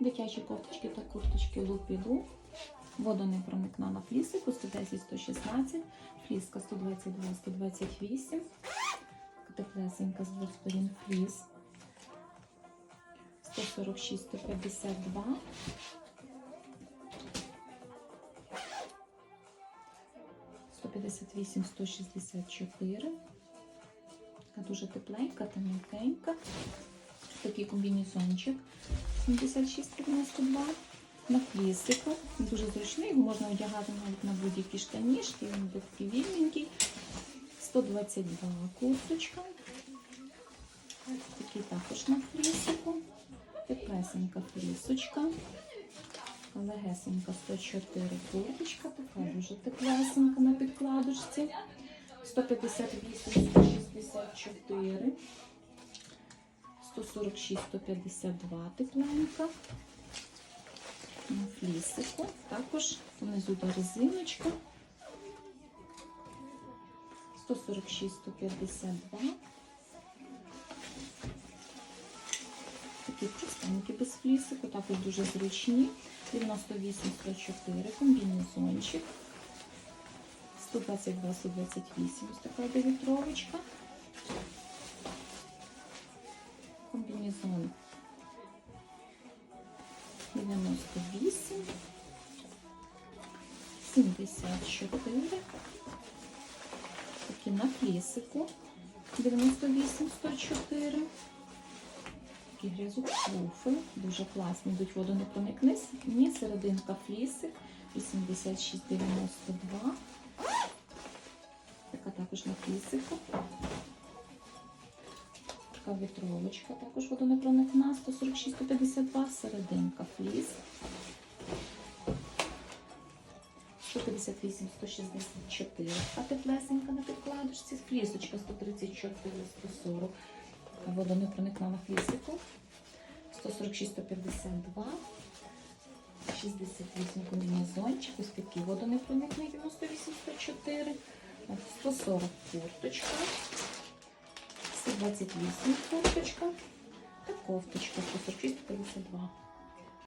Дитячі кофточки та курточки лупілу. Водонепроникна на флісику 110-116, фліска 122-128, теплесенька з двох сторін фліс 146-152. Сто п'ятдесят вісім, сто шістдесят чотири. Дуже тепленька та м'якенька. Такий комбінезончик 76,92 на флісиках. Дуже зручний, його можна одягати навіть на будь-які штанішки, він буде такий вільненький. 122 курточка. Такий також на флісику. Теплесенька флісочка. Легесенька 104 курточка, така дуже теплесенька на підкладочці. 158, 164. 146, 152 тепленька. На флісику. Також внизу до резиночка. 146, 152. Такі простенькі без флісику, також дуже зручні. 98, 104 комбінезончик. 122, 128, ось така дев'ятровочка. Комбінезон 98, 74, такі на флісику 98, 104. Такі грязокруфи, дуже класні, йдуть ні, серединка флісик. 86, 92. Така також на флісику. Така вітровочка, також водонепроникна, 146-152, серединка фліс. 158-164, а теплесенька на підкладочці, флісочка 134-140, водонепроникна на флісику, 146-152, 68 комбінезончик, ось такий водонепроникний 98-104, 140 курточка. 128 кофточка та кофточка 146-52.